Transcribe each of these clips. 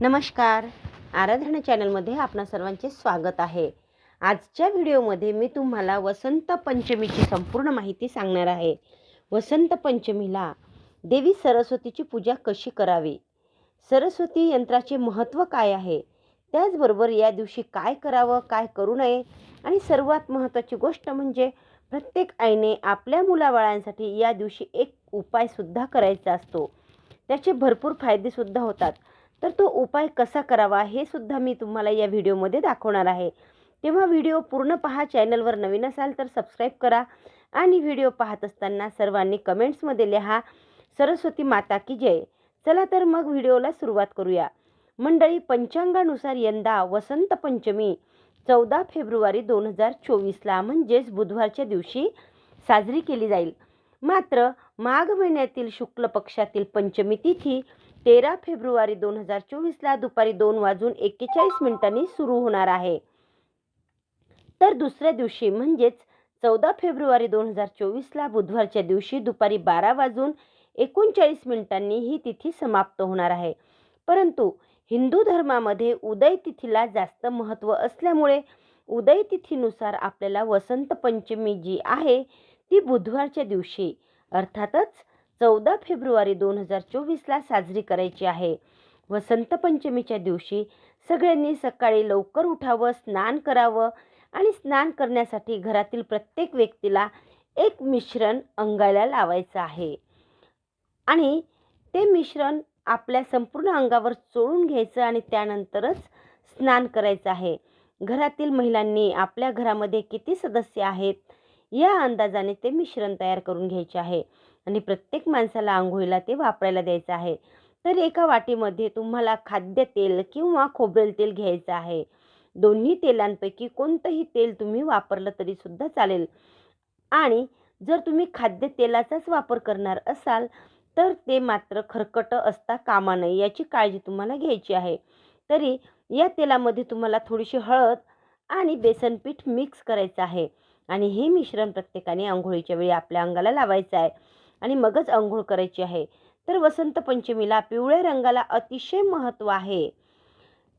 नमस्कार. आराधना चॅनलमध्ये आपणा सर्वांचे स्वागत आहे. आजच्या व्हिडिओमध्ये मी तुम्हाला वसंत पंचमीची संपूर्ण माहिती सांगणार आहे. वसंत पंचमीला देवी सरस्वतीची पूजा कशी करावी? सरस्वती यंत्राचे महत्त्व काय आहे? त्याचबरोबर या दिवशी काय करावं काय करू नये? आणि सर्वात महत्त्वाची गोष्ट म्हणजे प्रत्येक आईने आपल्या मुलाबाळांसाठी या दिवशी एक उपायसुद्धा करायचा असतो. त्याचे भरपूर फायदेसुद्धा होतात. तर तो उपाय कसा करावा हे सुद्धा मी तुम्हाला या व्हिडिओमध्ये दाखवणार आहे. तेव्हा व्हिडिओ पूर्ण पहा चॅनलवर नवीन असाल तर सबस्क्राईब करा आणि व्हिडिओ पाहत असताना सर्वांनी कमेंट्समध्ये लिहा सरस्वती माता की जय. चला तर मग व्हिडिओला सुरुवात करूया. मंडळी पंचांगानुसार यंदा वसंत पंचमी चौदा फेब्रुवारी दोन हजार चोवीसला म्हणजेच बुधवारच्या दिवशी साजरी केली जाईल. मात्र माघ महिन्यातील शुक्ल पक्षातील पंचमी तिथी तेरा फेब्रुवारी दोन हजार चोवीसला दुपारी दोन वाजून एक्केचाळीस मिनिटांनी सुरू होणार आहे. तर दुसऱ्या दिवशी म्हणजेच चौदा फेब्रुवारी दोन हजार चोवीसला बुधवारच्या दिवशी दुपारी बारा वाजून एकोणचाळीस मिनिटांनी ही तिथी समाप्त होणार आहे. परंतु हिंदू धर्मामध्ये उदय तिथीला जास्त महत्त्व असल्यामुळे उदय तिथीनुसार आपल्याला वसंत पंचमी जी आहे ती बुधवारच्या दिवशी अर्थातच चौदा फेब्रुवारी दोन हजार चोवीसला साजरी करायची आहे. वसंत पंचमीच्या दिवशी सगळ्यांनी सकाळी लवकर उठावं स्नान करावं आणि स्नान करण्यासाठी घरातील प्रत्येक व्यक्तीला एक मिश्रण अंगाला लावायचं आहे. आणि ते मिश्रण आपल्या संपूर्ण अंगावर चोळून घ्यायचं आणि त्यानंतरच स्नान करायचं आहे. घरातील महिलांनी आपल्या घरामध्ये किती सदस्य आहेत? या अंदाजाने ते मिश्रण तयार करून घ्यायचे आहे. आणि प्रत्येक माणसाला आंघोळीला ते वापरायला द्यायचं आहे. तर एका वाटीमध्ये तुम्हाला खाद्यतेल किंवा खोबरेल तेल घ्यायचं आहे. दोन्ही तेलांपैकी कोणतंही तेल तुम्ही वापरलं तरीसुद्धा चालेल. आणि जर तुम्ही खाद्यतेलाचाच वापर करणार असाल तर ते मात्र खरकटं असता कामा नये याची काळजी तुम्हाला घ्यायची आहे. तरी या तेलामध्ये तुम्हाला थोडीशी हळद आणि बेसनपीठ मिक्स करायचं आहे. आणि हे मिश्रण प्रत्येकाने आंघोळीच्या वेळी आपल्या अंगाला लावायचं आहे. आणि मगच आंघोळ करायची आहे. तर वसंत पंचमीला पिवळ्या रंगाला अतिशय महत्त्व आहे.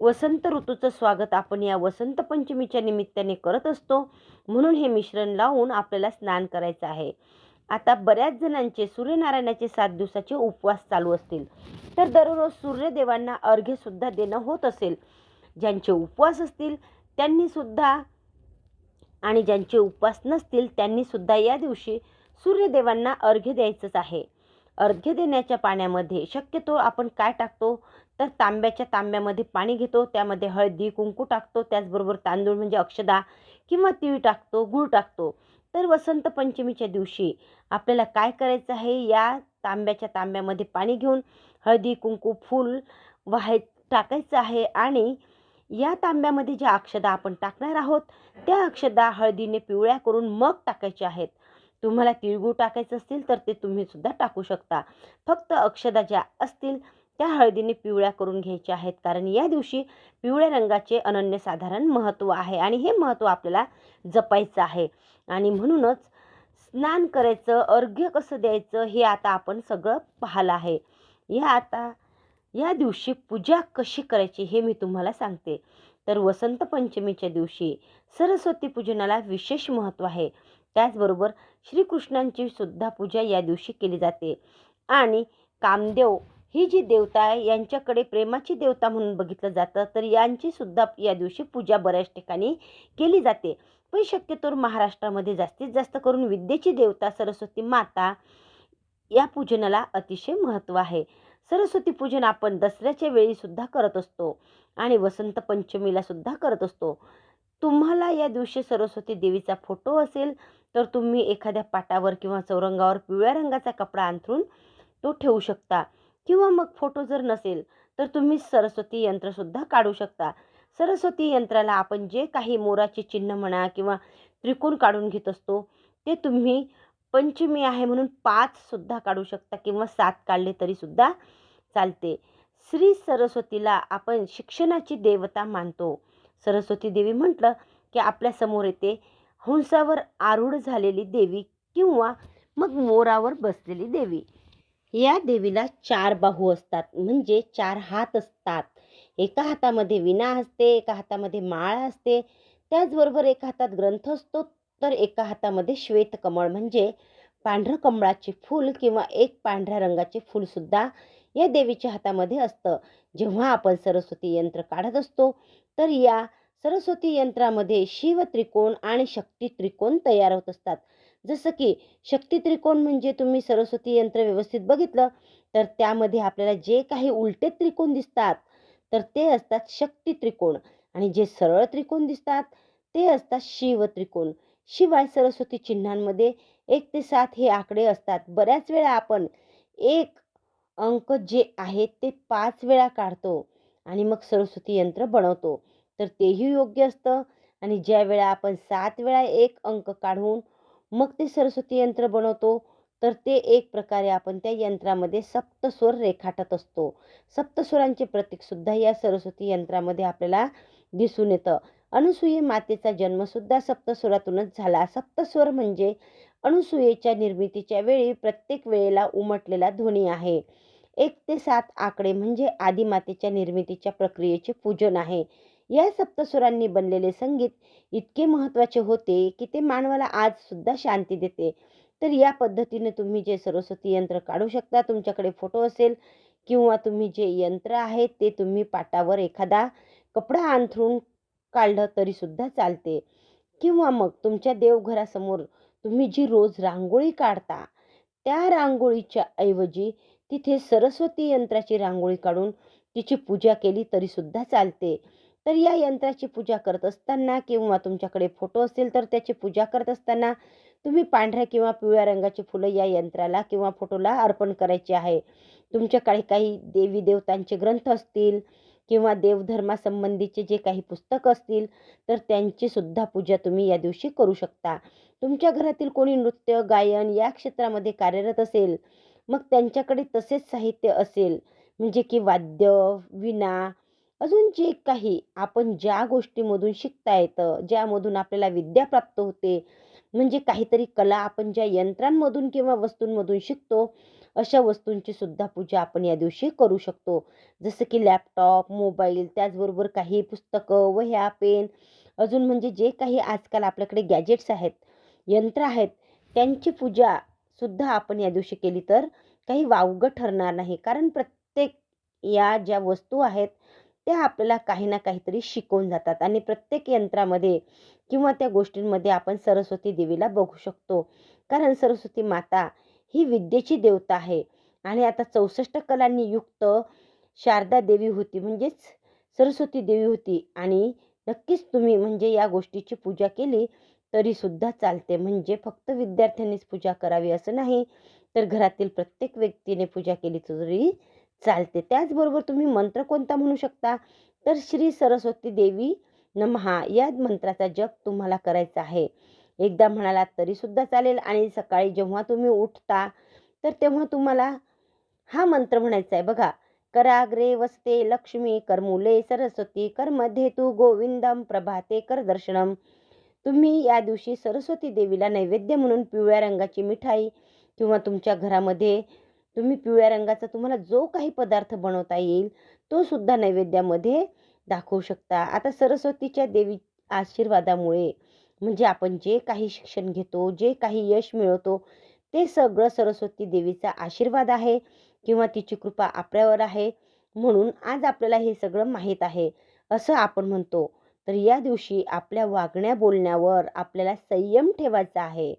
वसंत ऋतूचं स्वागत आपण या वसंत पंचमीच्या निमित्ताने करत असतो. म्हणून हे मिश्रण लावून आपल्याला स्नान करायचं आहे. आता बऱ्याच जणांचे सूर्यनारायणाचे सात दिवसाचे उपवास चालू असतील. तर दररोज सूर्यदेवांना अर्घ्यसुद्धा देणं होत असेल. ज्यांचे उपवास असतील त्यांनीसुद्धा आणि ज्यांचे उपवास नसतील त्यांनीसुद्धा या दिवशी सूर्यदेवांना अर्घ्य द्यायचंच आहे. अर्घ्य देण्याच्या पाण्यामध्ये शक्यतो आपण काय टाकतो? तर तांब्याच्या तांब्यामध्ये पाणी घेतो त्यामध्ये हळदी कुंकू टाकतो त्याचबरोबर तांदूळ म्हणजे अक्षदा किंवा तीळ टाकतो गूळ टाकतो. तर वसंत पंचमीच्या दिवशी आपल्याला काय करायचं आहे? या तांब्याच्या तांब्यामध्ये पाणी घेऊन हळदी कुंकू फूल वाहाय टाकायचं आहे आणि या तांब्यामध्ये ज्या अक्षदा आपण टाकणार आहोत त्या अक्षदा हळदीने पिवळ्या करून मग टाकायच्या आहेत. तुम्हाला तिळगूळ टाकायचं असतील तर ते तुम्ही सुद्धा टाकू शकता. फक्त अक्षदा ज्या असतील त्या हळदीने पिवळ्या करून घ्यायच्या आहेत. कारण या दिवशी पिवळ्या रंगाचे अनन्यसाधारण महत्त्व आहे आणि हे महत्त्व आपल्याला जपायचं आहे. आणि म्हणूनच स्नान करायचं अर्घ्य कसं द्यायचं हे आता आपण सगळं पाहिलं आहे. या आता या दिवशी पूजा कशी करायची हे मी तुम्हाला सांगते. तर वसंत पंचमीच्या दिवशी सरस्वती पूजनाला विशेष महत्त्व आहे. त्याचबरोबर श्रीकृष्णांची सुद्धा पूजा या दिवशी केली जाते. आणि कामदेव ही जी देवता आहे यांच्याकडे प्रेमाची देवता म्हणून बघितलं जातं तर यांची सुद्धा या दिवशी पूजा बऱ्याच ठिकाणी केली जाते. पण शक्यतोवर महाराष्ट्रामध्ये जास्तीत जास्त करून विद्येची देवता सरस्वती माता या पूजनाला अतिशय महत्त्व आहे. सरस्वती पूजन आपण दसऱ्याच्या वेळीसुद्धा करत असतो आणि वसंत पंचमीला सुद्धा करत असतो. तुम्हाला या दिवशी सरस्वती देवीचा फोटो असेल तर तुम्ही एखाद्या पाटावर किंवा चौरंगावर पिवळ्या रंगाचा कपडा अंथरून तो ठेवू शकता. किंवा मग फोटो जर नसेल तर तुम्ही सरस्वती यंत्रसुद्धा काढू शकता. सरस्वती यंत्राला आपण जे काही मोराचे चिन्ह म्हणा किंवा त्रिकोण काढून घेत असतो ते तुम्ही पंचमी आहे म्हणून पाचसुद्धा काढू शकता किंवा सात काढले तरीसुद्धा चालते. श्री सरस्वतीला आपण शिक्षणाची देवता मानतो. सरस्वती देवी म्हटलं की आपल्यासमोर येते हंसावर आरूढ झालेली देवी किंवा मग मोरावर बसलेली देवी. या देवीला चार बाहू असतात. म्हणजे चार हात असतात. एका हातामध्ये विणा असते एका हातामध्ये माळ असते. त्याचबरोबर एका हातात ग्रंथ असतो तर एका हातामध्ये श्वेतकमळ म्हणजे पांढरं कमळाचे फूल किंवा एक पांढऱ्या रंगाचे फूलसुद्धा या देवीच्या हातामध्ये असतं. जेव्हा आपण सरस्वती यंत्र काढत असतो तर या सरस्वती यंत्रामध्ये शिव त्रिकोण आणि शक्ती त्रिकोण तयार होत असतात. जसं की शक्ती त्रिकोण म्हणजे तुम्ही सरस्वती यंत्र व्यवस्थित बघितलं तर त्यामध्ये आपल्याला जे काही उलटे त्रिकोण दिसतात तर ते असतात शक्ती त्रिकोण. आणि जे सरळ त्रिकोण दिसतात ते असतात शिव त्रिकोण. शिवाय सरस्वती चिन्हांमध्ये एक ते सात हे आकडे असतात. बऱ्याच वेळा आपण एक अंक जे आहे ते पाच वेळा काढतो आणि मग सरस्वती यंत्र बनवतो. तर तेही योग्य असतं. आणि ज्या वेळा आपण सात वेळा एक अंक काढून मग ते सरस्वती यंत्र बनवतो तर ते एक प्रकारे आपण त्या यंत्रामध्ये सप्तस्वर रेखाटत असतो. सप्तस्वरांचे प्रतीकसुद्धा या सरस्वती यंत्रामध्ये आपल्याला दिसून येतं. अनुसूये मातेचा जन्मसुद्धा सप्तस्वरातूनच झाला. सप्तस्वर म्हणजे अनुसूयेच्या निर्मितीच्या वेळी प्रत्येक वेळेला उमटलेला ध्वनी आहे. एक ते सात आकडे म्हणजे आदिमातेच्या निर्मितीच्या प्रक्रियेचे पूजन आहे. या सप्तसुरांनी बनलेले संगीत इतके महत्त्वाचे होते की ते मानवाला आजसुद्धा शांती देते. तर या पद्धतीने तुम्ही जे सरस्वती यंत्र काढू शकता तुमच्याकडे फोटो असेल किंवा तुम्ही जे यंत्र आहे ते तुम्ही पाटावर एखादा कपडा अंथरून काढलं तरीसुद्धा चालते. किंवा मग तुमच्या देवघरासमोर तुम्ही जी रोज रांगोळी काढता त्या रांगोळीच्या ऐवजी तिथे सरस्वती यंत्राची रांगोळी काढून तिची पूजा केली तरीसुद्धा चालते. तर या यंत्राची पूजा करत असताना किंवा तुमच्याकडे फोटो असेल तर त्याची पूजा करत असताना तुम्ही पांढऱ्या किंवा पिवळ्या रंगाची फुलं या यंत्राला किंवा फोटोला अर्पण करायची आहे. तुमच्याकडे काही देवी देवतांचे ग्रंथ असतील किंवा देवधर्मासंबंधीचे जे काही पुस्तक असतील तर त्यांची सुद्धा पूजा तुम्ही या दिवशी करू शकता. तुमच्या घरातील कोणी नृत्य गायन या क्षेत्रामध्ये कार्यरत असेल मग त्यांच्याकडे तसेच साहित्य असेल म्हणजे की वाद्य विणा अजून जे काही आपण ज्या गोष्टीमधून शिकता येतं ज्यामधून आपल्याला विद्या प्राप्त होते म्हणजे काहीतरी कला आपण ज्या यंत्रांमधून किंवा वस्तूंमधून शिकतो अशा वस्तूंची सुद्धा पूजा आपण या दिवशी करू शकतो. जसं की लॅपटॉप मोबाईल त्याचबरोबर काही पुस्तकं वह्या पेन अजून म्हणजे जे काही आजकाल आपल्याकडे गॅजेट्स आहेत यंत्र आहेत त्यांची पूजा सुद्धा आपण या दिवशी केली तर काही वावगं ठरणार नाही. कारण प्रत्येक या ज्या वस्तू आहेत त्या आपल्याला काही ना काहीतरी शिकवून जातात आणि प्रत्येक यंत्रामध्ये किंवा त्या गोष्टींमध्ये आपण सरस्वती देवीला बघू शकतो. कारण सरस्वती माता ही विद्येची देवता आहे आणि आता चौसष्ट कलांनी युक्त शारदा देवी होती म्हणजेच सरस्वती देवी होती आणि नक्कीच तुम्ही म्हणजे या गोष्टीची पूजा केली तरीसुद्धा चालते. म्हणजे फक्त विद्यार्थ्यांनीच पूजा करावी असं नाही तर घरातील प्रत्येक व्यक्तीने पूजा केली तरी चालते. त्याचबरोबर तुम्ही मंत्र कोणता म्हणू शकता? तर श्री सरस्वती देवी नमहा या मंत्राचा जप तुम्हाला करायचा आहे. एकदा म्हणालात तरीसुद्धा चालेल आणि सकाळी जेव्हा तुम्ही उठता तर तेव्हा तुम्हाला हा मंत्र म्हणायचा आहे. बघा कराग्रे वसते लक्ष्मी कर्मुले सरस्वती करमध्ये गोविंदम प्रभाते कर दर्शनम. तुम्ही या दिवशी सरस्वती देवीला नैवेद्य म्हणून पिवळ्या रंगाची मिठाई किंवा तुमच्या घरामध्ये तुम्ही पिवळ्या रंगाचा तुम्हाला जो काही पदार्थ बनवता येईल तो सुद्धा नैवेद्यामध्ये दाखवू शकता. आता सरस्वतीच्या देवी आशीर्वादामुळे म्हणजे आपण जे काही शिक्षण घेतो जे काही यश मिळवतो ते सगळं सरस्वती देवीचा आशीर्वाद आहे किंवा तिची कृपा आपल्यावर आहे म्हणून आज आपल्याला हे सगळं माहीत आहे असं आपण म्हणतो. तर या दिवशी आपल्या वागण्या बोलण्यावर आपल्याला संयम ठेवायचा आहे.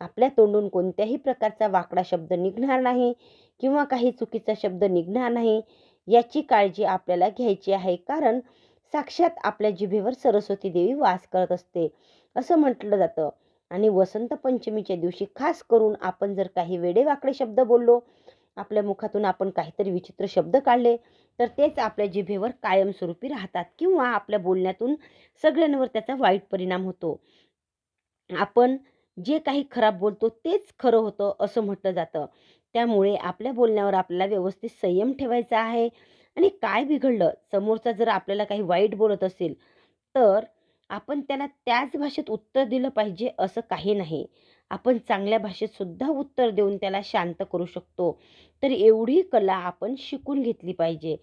आपल्या तोंडून कोणत्याही प्रकारचा वाकडा शब्द निघणार नाही किंवा काही चुकीचा शब्द निघणार नाही याची काळजी आपल्याला घ्यायची आहे. कारण साक्षात आपल्या जिभेवर सरस्वती देवी वास करत असते असं म्हटलं जातं. आणि वसंत पंचमीच्या दिवशी खास करून आपण जर काही वेडेवाकडे शब्द बोललो आपल्या मुखातून आपण काहीतरी विचित्र शब्द काढले तर तेच आपल्या जिभेवर कायमस्वरूपी राहतात किंवा आपल्या बोलण्यातून सगळ्यांवर त्याचा वाईट परिणाम होतो. आपण जे काही खराब बोलतो तेच खरं होतं असं म्हटलं जातं. त्यामुळे आपल्या बोलण्यावर आपल्याला व्यवस्थित संयम ठेवायचा आहे. आणि काय बिघडलं? समोरचा जर आपल्याला काही वाईट बोलत असेल तर आपण त्याला त्याच भाषेत उत्तर दिलं पाहिजे असं काही नाही. आपण चांगल्या भाषेतसुद्धा उत्तर देऊन त्याला शांत करू शकतो. तर एवढी कला आपण शिकून घेतली पाहिजे.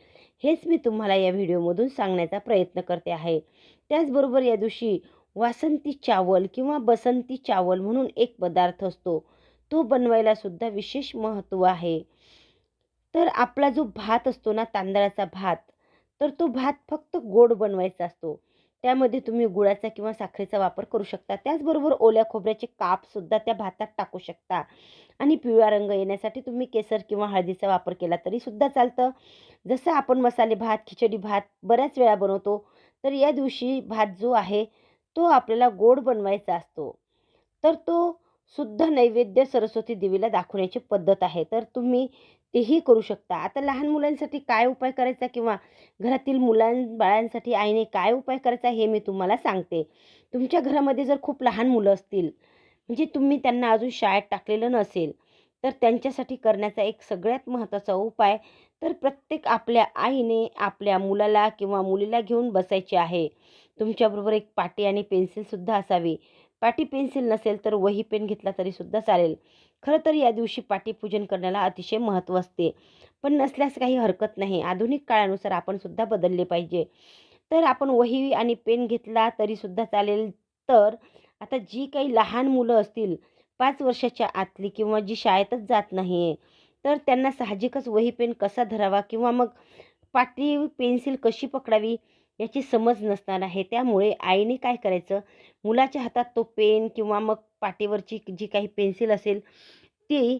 हेच मी तुम्हाला या व्हिडिओमधून सांगण्याचा प्रयत्न करते आहे. त्याचबरोबर या दिवशी वासंती चावल किंवा बसंती चावल म्हणून एक पदार्थ असतो. तो बनवायला सुद्धा विशेष महत्त्व आहे. तर आपला जो भात असतो ना तांदळाचा भात तर तो भात फक्त गोड बनवायचा असतो. त्यामध्ये तुम्ही गुळाचा किंवा साखरेचा वापर करू शकता. त्याचबरोबर ओल्या खोबऱ्याचे कापसुद्धा त्या भातात टाकू शकता. आणि पिवळा रंग येण्यासाठी तुम्ही केसर किंवा हळदीचा वापर केला तरीसुद्धा चालतं. जसं आपण मसाले भात खिचडी भात बऱ्याच वेळा बनवतो तर या दिवशी भात जो आहे तो आपल्याला गोड बनवायचा असतो. तर तो शुद्ध नैवेद्य सरस्वती देवीला दाखवण्याची पद्धत आहे. तर तुम्ही तेही करू शकता. आता लहान मुलांसाठी काय उपाय करायचा किंवा घरातील मुलां बाळांसाठी आईने काय उपाय करायचा हे मी तुम्हाला सांगते. तुमच्या घरामध्ये जर खूप लहान मुलं असतील म्हणजे तुम्ही त्यांना अजून शाळेत टाकलेलं नसेल तर त्यांच्यासाठी करण्याचा एक सगळ्यात महत्त्वाचा उपाय तर प्रत्येक आपल्या आईने आपल्या मुलाला किंवा मुलीला घेऊन बसायचे आहे. तुमच्याबरोबर एक पाटी आणि पेन्सिलसुद्धा असावी. पाटी पेन्सिल नसेल तर वही पेन घेतला तरीसुद्धा चालेल. खरं तर या दिवशी पाटीपूजन करण्याला अतिशय महत्त्व असते. पण नसल्यास काही हरकत नाही. आधुनिक काळानुसार आपण सुद्धा बदलले पाहिजे. तर आपण वही आणि पेन घेतला तरीसुद्धा चालेल. तर आता जी काही लहान मुलं असतील पाच वर्षाच्या आतली किंवा जी शाळेतच जात नाही आहे तर त्यांना साहजिकच वही पेन कसा धरावा किंवा मग पाटी पेन्सिल कशी पकडावी याची समज नसणार आहे. त्यामुळे आईने काय करायचं? मुलाच्या हातात तो पेन किंवा मग पाटीवरची जी काही पेन्सिल असेल ती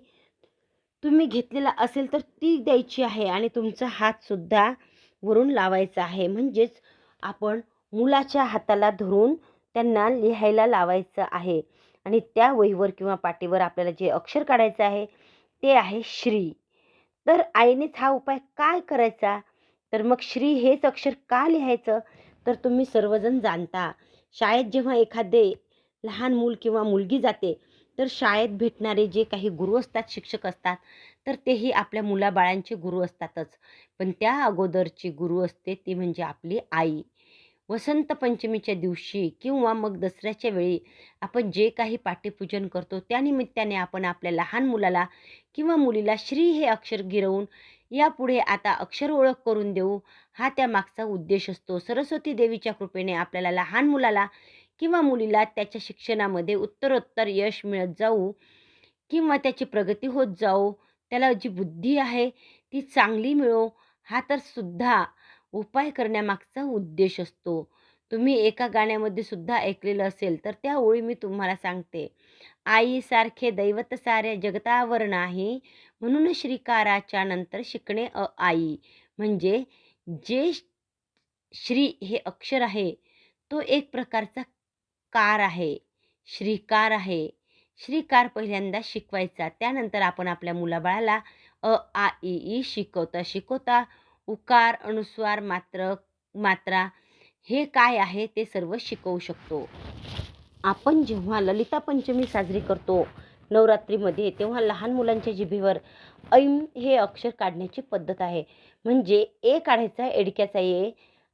तुम्ही घेतलेला असेल तर ती द्यायची आहे आणि तुमचा हातसुद्धा वरून लावायचा आहे. म्हणजेच आपण मुलाच्या हाताला धरून त्यांना लिहायला लावायचं आहे. आणि त्या वहीवर किंवा पाटीवर आपल्याला जे अक्षर काढायचं आहे ते आहे श्री. तर आईनेच हा उपाय काय करायचा? तर मग श्री हेच अक्षर का लिहायचं? तर तुम्ही सर्वजण जाणता. शाळेत जेव्हा एखादे लहान मूल किंवा मुलगी जाते तर शाळेत भेटणारे जे काही गुरु असतात शिक्षक असतात तर तेही आपल्या मुलाबाळांचे गुरु असतातच. पण त्या अगोदरची गुरु असते ती म्हणजे आपली आई. वसंत पंचमीच्या दिवशी किंवा मग दसऱ्याच्या वेळी आपण जे काही पाठ्यपूजन करतो त्यानिमित्ताने आपण आपल्या लहान मुलाला किंवा मुलीला श्री हे अक्षर गिरवून यापुढे आता अक्षर ओळख करून देऊ हा त्या मागचा उद्देश असतो. सरस्वती देवीच्या कृपेने आपल्याला लहान मुलाला किंवा मुलीला त्याच्या शिक्षणामध्ये उत्तरोत्तर यश मिळत जाऊ किंवा त्याची प्रगती होत जाऊ त्याला जी बुद्धी आहे ती चांगली मिळो हा तर सुद्धा उपाय करण्यामागचा उद्देश असतो. तुम्ही एका गाण्यामध्ये सुद्धा ऐकलेलं असेल तर त्या ओळी मी तुम्हाला सांगते. आईसारखे दैवत साऱ्या जगतावर नाही म्हणून श्रीकाराच्या नंतर शिकणे अ आई. म्हणजे जे श्री हे अक्षर आहे तो एक प्रकारचा कार आहे श्रीकार आहे. श्रीकार पहिल्यांदा शिकवायचा त्यानंतर आपण आपल्या मुलाबाळाला अ आ ई शिकवता शिकवता उकार अनुस्वार मात्र मात्रा हे काय आहे ते सर्व शिकवू शकतो. आपण जेव्हा ललिता पंचमी साजरी करतो नवरात्रीमध्ये तेव्हा लहान मुलांच्या जिभेवर ऐम हे अक्षर काढण्याची पद्धत आहे. म्हणजे ए काढायचा एडक्याचा ए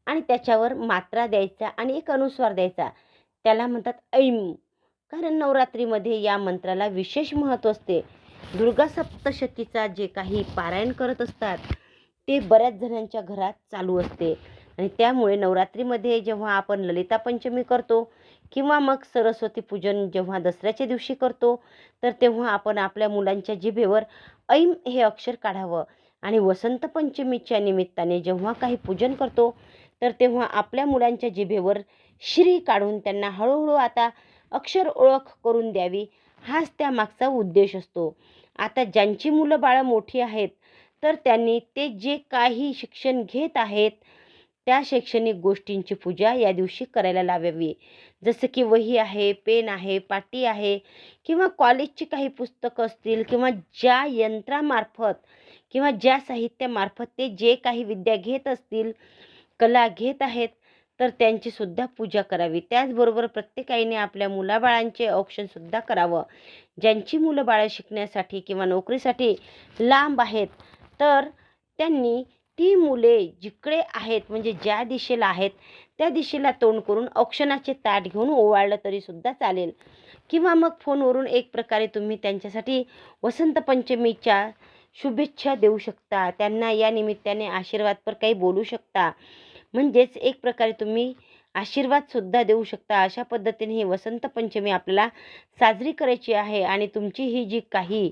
आणि त्याच्यावर मात्रा द्यायचा आणि एक अनुस्वार द्यायचा. त्याला म्हणतात ऐम. कारण नवरात्रीमध्ये या मंत्राला विशेष महत्त्व असते. दुर्गा सप्तशतीचा जे काही पारायण करत असतात ते बऱ्याच जणांच्या घरात चालू असते. आणि त्यामुळे नवरात्रीमध्ये जेव्हा आपण ललिता पंचमी करतो किंवा मग सरस्वती पूजन जेव्हा दसऱ्याच्या दिवशी करतो तर तेव्हा आपण आपल्या मुलांच्या जिभेवर ऐम हे अक्षर काढावं. आणि वसंत पंचमीच्या निमित्ताने जेव्हा काही पूजन करतो तर तेव्हा आपल्या मुलांच्या जिभेवर श्री काढून त्यांना हळूहळू आता अक्षर ओळख करून द्यावी हाच त्यामागचा उद्देश असतो. आता ज्यांची मुलं बाळं मोठी आहेत तर त्यांनी ते जे काही शिक्षण घेत आहेत त्या शैक्षणिक गोष्टींची पूजा या दिवशी करायला लावावी. जसं की वही आहे पेन आहे पाटी आहे किंवा कॉलेजची काही पुस्तकं असतील किंवा ज्या यंत्रामार्फत किंवा ज्या साहित्यामार्फत ते जे काही विद्या घेत असतील कला घेत आहेत तर त्यांचीसुद्धा पूजा करावी. त्याचबरोबर प्रत्येकाने आपल्या मुलाबाळांचे औक्षणसुद्धा करावं. ज्यांची मुलं बाळं शिकण्यासाठी किंवा नोकरीसाठी लांब आहेत तर त्यांनी ती मुले जिकडे आहेत म्हणजे ज्या दिशेला आहेत त्या दिशेला तोंड करून औक्षणाचे ताट घेऊन ओवाळलं तरीसुद्धा चालेल. किंवा मग फोनवरून एक प्रकारे तुम्ही त्यांच्यासाठी वसंत पंचमीच्या शुभेच्छा देऊ शकता. त्यांना या निमित्ताने आशीर्वादपर काही बोलू शकता. म्हणजेच एक प्रकारे तुम्ही आशीर्वादसुद्धा देऊ शकता. अशा पद्धतीने ही वसंत पंचमी आपल्याला साजरी करायची आहे आणि तुमची ही जी काही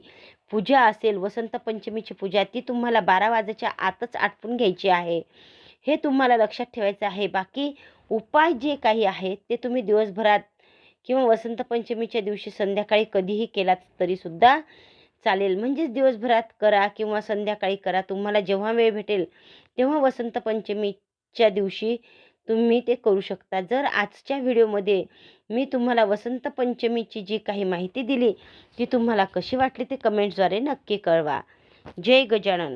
पूजा असेल वसंत पंचमीची पूजा ती तुम्हाला बारा वाजायच्या आतच आटपून घ्यायची आहे. हे तुम्हाला लक्षात ठेवायचं आहे. बाकी उपाय जे काही आहेत ते तुम्ही दिवसभरात किंवा वसंत पंचमीच्या दिवशी संध्याकाळी कधीही केलात तरीसुद्धा चालेल. म्हणजेच दिवसभरात करा किंवा संध्याकाळी करा. तुम्हाला जेव्हा वेळ भेटेल तेव्हा वसंत पंचमीच्या दिवशी तुम्ही ते करू शकता. जर आजच्या व्हिडिओमध्ये मी तुम्हाला वसंत पंचमीची जी काही माहिती दिली ती तुम्हाला कशी वाटली ते कमेंट्सद्वारे नक्की कळवा. जय गजानन.